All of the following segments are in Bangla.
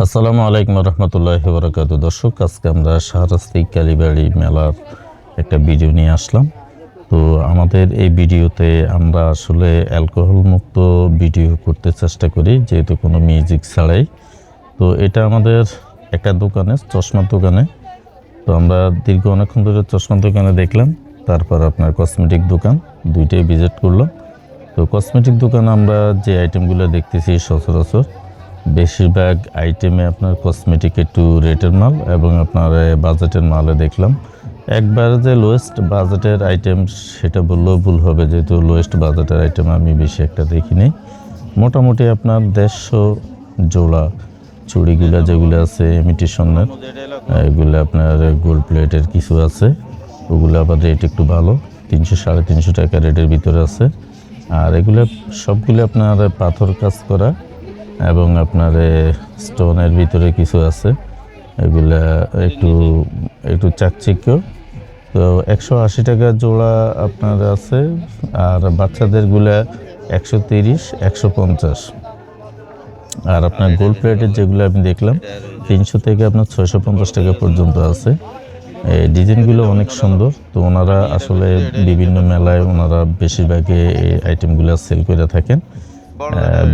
আসসালামু আলাইকুম রহমতুল্লাহ বরকাত দর্শক, আজকে আমরা শাহরাস্তি কালীবাড়ি মেলার একটা ভিডিও নিয়ে আসলাম। তো আমাদের এই ভিডিওতে আমরা আসলে অ্যালকোহল মুক্ত ভিডিও করতে চেষ্টা করি, যেহেতু কোনো মিউজিক ছাড়াই। তো এটা আমাদের একটা দোকানে, চশমার দোকানে। তো আমরা দীর্ঘ অনেকক্ষণ ধরে চশমার দোকানে দেখলাম, তারপর আপনার কসমেটিক দোকান, দুইটাই ভিজিট করলাম। তো কসমেটিক দোকানে আমরা যে আইটেমগুলো দেখতেছি সচরাচর বেশিরভাগ আইটেমে আপনার কসমেটিক একটু রেটের মাল এবং আপনার বাজেটের মালে দেখলাম। একবার যে লোয়েস্ট বাজেটের আইটেম সেটা বললেও ভুল হবে, যেহেতু লোয়েস্ট বাজেটের আইটেম আমি বেশি একটা দেখিনি। মোটামুটি আপনার দেড়শো জোড়া চুড়িগুলো যেগুলো আছে ইমিটেশনের এগুলো আপনার গোল্ড প্লেটের কিছু আছে। ওগুলো আবার রেট একটু ভালো, তিনশো, সাড়ে তিনশো টাকা রেটের ভিতরে আছে। আর এগুলো সবগুলো আপনার পাথর কাজ করা। এবং আপনার স্টোনের ভিতরে কিছু আছে। এগুলা একটু একটু চাকচিক্য। তো একশো আশি টাকা জোড়া আপনার আছে, আর বাচ্চাদেরগুলা একশো তিরিশ, একশো পঞ্চাশ। আর আপনার গোল্ড প্লেটের যেগুলো আমি দেখলাম, তিনশো থেকে আপনার ছয়শো পঞ্চাশ টাকা পর্যন্ত আছে। এই ডিজাইনগুলো অনেক সুন্দর। তো ওনারা আসলে বিভিন্ন মেলায় ওনারা বেশিরভাগে এই আইটেমগুলো সেল করে থাকেন।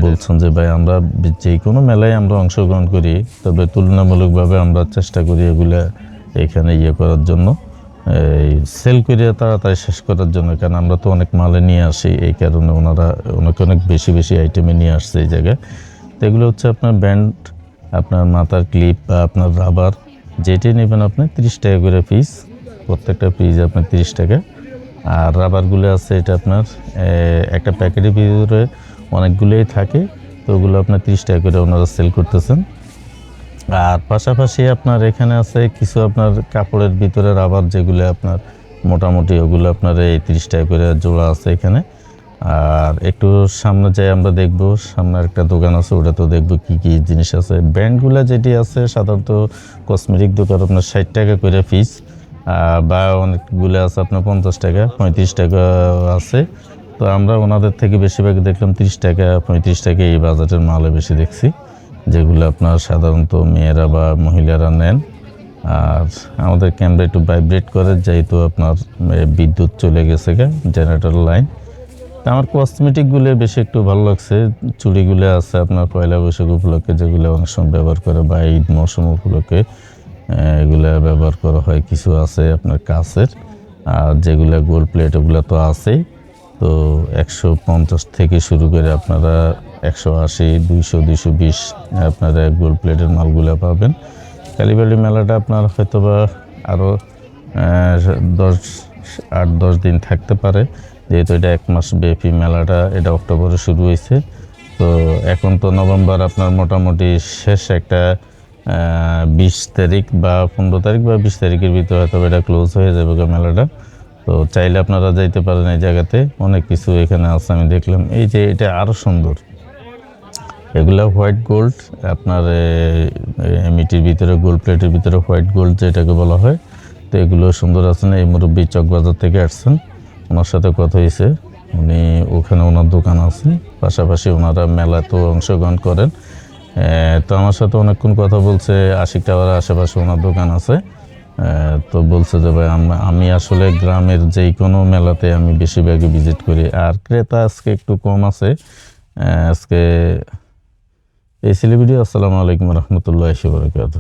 বলছেন যে ভাই আমরা যে কোনো মেলায় আমরা অংশগ্রহণ করি তবে তুলনামূলকভাবে আমরা চেষ্টা করি এগুলা এখানে ইয়ে করার জন্য। এই সেল করিয়া তাড়াতাড়ি শেষ করার জন্য কারণ আমরা তো অনেক মালে নিয়ে আসি এই কারণে ওনারা অনেক অনেক বেশি বেশি আইটেমে নিয়ে আসছে এই জায়গায়। তো এগুলো হচ্ছে আপনার ব্যান্ড আপনার মাথার ক্লিপ বা আপনার রাবার যেটি নেবেন আপনি তিরিশ টাকা করে পিস প্রত্যেকটা পিস আপনার তিরিশ টাকা। আর রাবারগুলো আছে এটা আপনার একটা প্যাকেটের ভিতরে অনেকগুলোই থাকে, তো ওগুলো আপনার তিরিশ টাকা করে ওনারা সেল করতেছেন। আর পাশাপাশি আপনার এখানে আছে কিছু আপনার কাপড়ের ভিতরে রাবার যেগুলো আপনার মোটামুটি ওগুলো আপনার এই তিরিশ টাকা করে জোড়া আছে এখানে। আর একটু সামনে যাই আমরা দেখব, সামনে একটা দোকান আছে, ওটা তো দেখব কি কি জিনিস আছে। ব্র্যান্ডগুলো যেটি আছে, সাধারণত কসমেটিক দোকান আপনার ষাট টাকা করে পিস বা অনেকগুলো আছে আপনার পঞ্চাশ টাকা, পঁয়ত্রিশ টাকা আছে। তো আমরা ওনাদের থেকে বেশিরভাগ দেখলাম তিরিশ টাকা, পঁয়ত্রিশ টাকা এই বাজারের মালে বেশি দেখছি, যেগুলো আপনার সাধারণত মেয়েরা বা মহিলারা নেন। আর আমাদের ক্যামেরা একটু ভাইব্রেট করে, যেহেতু আপনার বিদ্যুৎ চলে গেছে জেনারেটর লাইন তা আমার কসমেটিকগুলো বেশি একটু ভালো লাগছে। চুড়িগুলো আছে আপনার পয়লা বৈশাখ উপলক্ষে, যেগুলো অনেক সময় ব্যবহার করে বা ঈদ মৌসুম উপলক্ষে এগুলো ব্যবহার করা হয়, কিছু আছে আপনার কাছের। আর যেগুলো গোল্ড প্লেট ওগুলো তো আছেই। তো একশো পঞ্চাশ থেকে শুরু করে আপনারা একশো আশি, দুইশো দুইশো বিশ আপনারা গোল্ড প্লেটের মালগুলো পাবেন। কালীবাড়ি মেলাটা আপনার হয়তো বা আরও দশ, আট, দশ দিন থাকতে পারে। যেহেতু এটা এক মাস ব্যাপী মেলাটা, এটা অক্টোবরে শুরু হয়েছে। তো এখন তো নভেম্বর আপনার মোটামুটি শেষ একটা বিশ তারিখ বা পনেরো তারিখ বা বিশ তারিখের ভিতরে হয়তো এটা ক্লোজ হয়ে যাবে মেলাটা। তো চাইলে আপনারা যাইতে পারেন এই জায়গাতে। অনেক কিছু এখানে আছে, আমি দেখলাম। এই যে এটা আরও সুন্দর। এগুলো হোয়াইট গোল্ড, আপনার এমিটির ভিতরে গোল্ড প্লেটের ভিতরে হোয়াইট গোল্ড যেটাকে বলা হয়, তো এগুলো সুন্দর আছেন এই মুরব্বী চকবাজার থেকে আসছেন। ওনার সাথে কথা হয়েছে। উনি ওখানে ওনার দোকান আছে। পাশাপাশি ওনারা মেলাতেও অংশগ্রহণ করেন। তো আমার সাথে অনেকক্ষণ কথা বলছে। আশিক টাওয়ার আশেপাশে ওনার দোকান আছে। তো বলছে যে, ভাই, আম- আসলে গ্রামের যেই কোনো মেলাতে আমি বেশিরভাগই ভিজিট করি। আর ক্রেতা আজকে একটু কম আছে। আজকে এই সেলিব্রিটি আসসালামু আলাইকুম রহমতুল্লাহ বরকাত